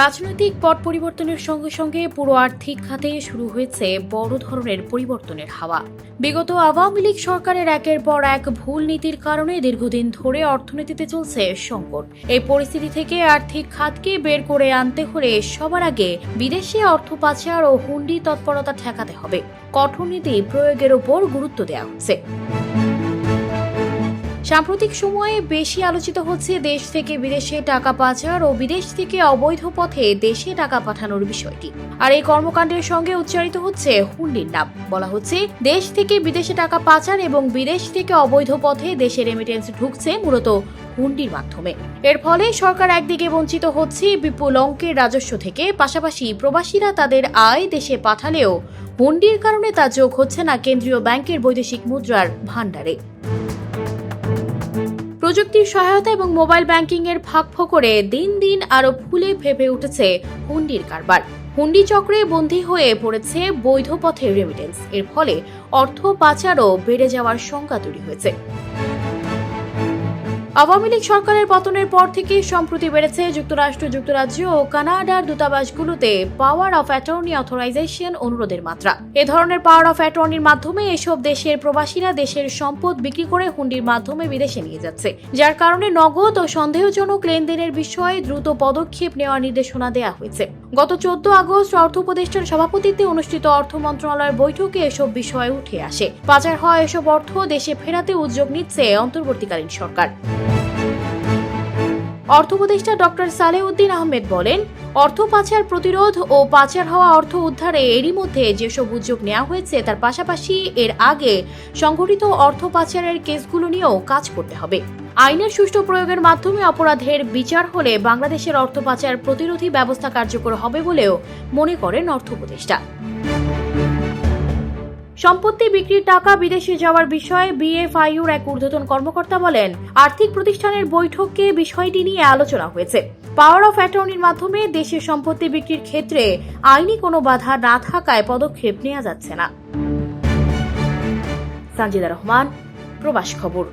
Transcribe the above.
রাজনৈতিক পট পরিবর্তনের সঙ্গে সঙ্গে পুরো আর্থিক খাতে শুরু হয়েছে বড় ধরনের পরিবর্তনের হাওয়া। বিগত আওয়ামী লীগ সরকারের একের পর এক ভুল নীতির কারণে দীর্ঘদিন ধরে অর্থনীতিতে চলছে সংকট। এই পরিস্থিতি থেকে আর্থিক খাতকে বের করে আনতে হলে সবার আগে বিদেশে অর্থ পাচার ও হুন্ডি তৎপরতা ঠেকাতে হবে। কঠোর নীতি প্রয়োগের ওপর গুরুত্ব দেওয়া হচ্ছে। সাম্প্রতিক সময়ে বেশি আলোচিত হচ্ছে দেশ থেকে বিদেশে টাকা পাচার ও বিদেশ থেকে অবৈধ পথে দেশে টাকা পাঠানোর বিষয়টি। আর এই কর্মকাণ্ডের সঙ্গে উচ্চারিত হচ্ছে হুন্ডির নাম। বলা হচ্ছে, দেশ থেকে বিদেশে টাকা পাচার এবং বিদেশ থেকে অবৈধ পথে দেশে রেমিটেন্স ঢুকছে মূলত হুন্ডির মাধ্যমে। এর ফলে সরকার একদিকে বঞ্চিত হচ্ছে বিপুল অঙ্কের রাজস্ব থেকে, পাশাপাশি প্রবাসীরা তাদের আয় দেশে পাঠালেও হুন্ডির কারণে তা যোগ হচ্ছে না কেন্দ্রীয় ব্যাংকের বৈদেশিক মুদ্রার ভাণ্ডারে। প্রযুক্তির সহায়তা এবং মোবাইল ব্যাংকিংয়ের ফাঁক ফোকরে দিন দিন আরও ফুলে ভেবে উঠেছে হুন্ডির কারবার। হুন্ডি চক্রে বন্দী হয়ে পড়েছে বৈধ পথে রেমিটেন্স এর ফলে অর্থ পাচারও বেড়ে যাওয়ার শঙ্কা তৈরি হয়েছে। আওয়ামী লীগ সরকারের পতনের পর থেকে সম্প্রতি বেড়েছে যুক্তরাষ্ট্র, যুক্তরাজ্য ও কানাডার দূতাবাসগুলোতে পাওয়ার অফ অ্যাটর্নি অথরাইজেশন অনুরোধের মাত্রা। এ ধরনের পাওয়ার অফ অ্যাটর্নির মাধ্যমে এসব দেশের প্রবাসীরা দেশের সম্পদ বিক্রি করে হুন্ডির মাধ্যমে বিদেশে নিয়ে যাচ্ছে। যার কারণে নগদ ও সন্দেহজনক লেনদেনের বিষয়ে দ্রুত পদক্ষেপ নেওয়ার নির্দেশনা দেওয়া হয়েছে। গত চোদ্দ আগস্ট অর্থ উপদেষ্টার সভাপতিত্বে অনুষ্ঠিত অর্থ মন্ত্রণালয়ের বৈঠকে এসব বিষয় উঠে আসে। পাচার হওয়া এসব অর্থ দেশে ফেরাতে উদ্যোগ নিচ্ছে অন্তর্বর্তীকালীন সরকার। অর্থ উপদেষ্টা ডক্টর সালেউদ্দিন আহমেদ বলেন, অর্থ পাচার প্রতিরোধ ও পাচার হওয়া অর্থ উদ্ধারে এরই মধ্যে যেসব উদ্যোগ নেওয়া হয়েছে, তার পাশাপাশি এর আগে সংঘটিত অর্থ পাচারের কেসগুলো নিয়েও কাজ করতে হবে। আইনের সুষ্ঠু প্রয়োগের মাধ্যমে অপরাধের বিচার হলে বাংলাদেশের অর্থ পাচার প্রতিরোধী ব্যবস্থা কার্যকর হবে বলেও মনে করেন অর্থ উপদেষ্টা। সম্পত্তি, বিক্রির টাকা বিদেশে যাওয়ার বিষয়ে বিএফআইউর এক ঊর্ধ্বতন কর্মকর্তা বলেন, আর্থিক প্রতিষ্ঠানের বৈঠকে বিষয়টি নিয়ে আলোচনা হয়েছে। পাওয়ার অফ অ্যাটর্নির মাধ্যমে দেশের সম্পত্তি বিক্রির ক্ষেত্রে আইনি কোনো বাধা না থাকায় পদক্ষেপ নেওয়া যাচ্ছে না। সঞ্জিদা রহমান, প্রবাস খবর।